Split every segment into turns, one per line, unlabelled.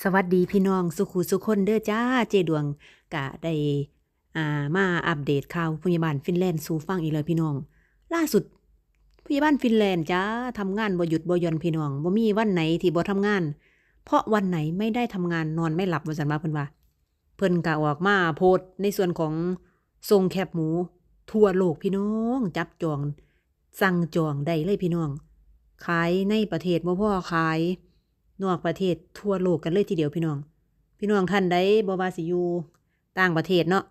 สวัสดีพี่น้องสุขุสุคนเด้อจ้าเจดวงกะได้อ่ามาอัปเดตข่าวพยาบาลฟินแลนด์สู่ฟังอีกแล้วพี่น้อง ล่าสุดพยาบาลฟินแลนด์จ้าทำงานบ่หยุดบ่ย่อนพี่น้องบ่มีวันไหนที่บ่ทำงาน เพราะวันไหนไม่ได้ทำงานนอนไม่หลับว่าซั่นว่าเพิ่นว่า เพิ่นก็ออกมาโพสในส่วนของทรงแคบหมู ทั่วโลกพี่น้อง จับจอง สั่งจองได้เลยพี่น้อง ขายในประเทศบ่พ่อขาย นอกประเทศทั่วโลกกันเลยทีเดียวพี่น้อง พี่น้องท่านใดบ่ว่าสิอยู่ต่างประเทศเนาะ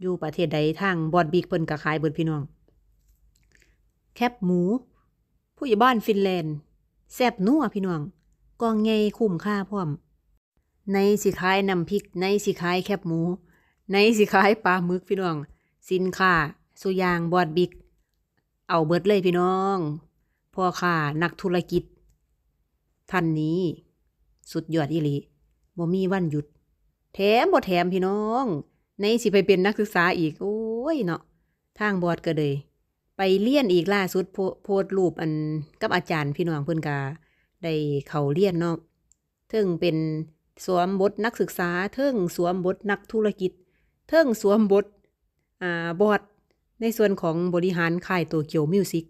อยู่ประเทศใดทางบอดบิกเพิ่นก็ขายเบิดพี่น้อง แคบหมู ผู้ใหญ่บ้านฟินแลนด์แซบนัวพี่น้องกองใหญ่คุ้มค่าพร้อม ในสิขายน้ำพริก ในสิขายแคบหมู ในสิขายปลาหมึกพี่น้อง สินค้าสุยางบอดบิก เอาเบิดเลยพี่น้องพ่อค้านักธุรกิจท่านนี้ สุดยอดอีหลีบ่มีวันหยุด แถมบ่แถมพี่น้อง ในสิไปเป็นนักศึกษาอีก โอ้ยเนาะทางบอดก็เลย ไปเรียนอีกล่าสุดโพสรูปอันกับอาจารย์พี่น้องเพิ่นก็ได้เขาเรียนเนาะเทิงเป็นสวมบทนักศึกษา เทิงสวมบทนักธุรกิจ เทิงสวมบทอ่าบอดในส่วนของบริหารค่ายโตเกียวมิวสิก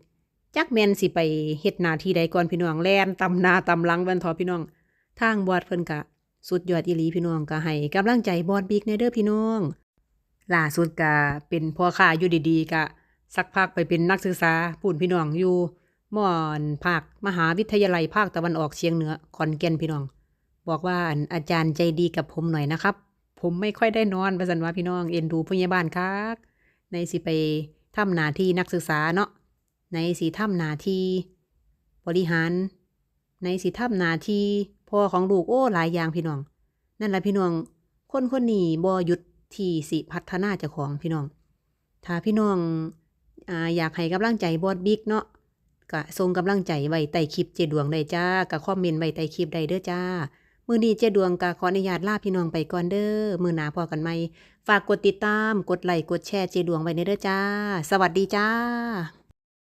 จักแมนสิไปเฮ็ดหน้าที่ใดก่อนพี่น้องแลนตำนาตำลังแวันทอพี่น้อง ทางบอดเพิ่นกะ สุดยอดอีหลีพี่น้องก็ให้กำลังใจบอดบิ๊กในเด้อพี่น้องล่าสุดก็เป็นพ่อค้าอยู่ดีๆก็สักพักไปเป็นนักศึกษาพูนพี่น้องอยู่มอนภาคมหาวิทยาลัยภาคตะวันออกเฉียงเหนือขอนแก่นพี่น้อง บอกว่าอาจารย์ใจดีกับผมหน่อยนะครับ ผมไม่ค่อยได้นอนประสันว่าพี่น้องเอ็นดูพยาบาลคักในสิไปทำหน้าที่นักศึกษาเนาะในสีถ้ำนาทีบริหาร ในสีถ้ำนาที พ่อของลูกโอ้หลายอย่างพี่น้อง นั่นแหละพี่น้อง คนคนนี้บ่หยุดที่สิพัฒนาเจ้าของพี่น้อง ถ้าพี่น้องออยากให้กำลังใจบอดบิ๊กเนาะก็ส่งกำลังใจไว้ใต้คลิปเจดวงได้จ้าก็คอมเมนต์ไว้ใต้คลิปได้เด้อจ้ามือนี้เจดวงก็ขออนุญาตลาพี่น้องไปก่อนเด้อมือหนาพอกันไหมฝากกดติดตามกดไลค์กดแชร์เจดวงไว้ในเด้อจ้า สวัสดีจ้า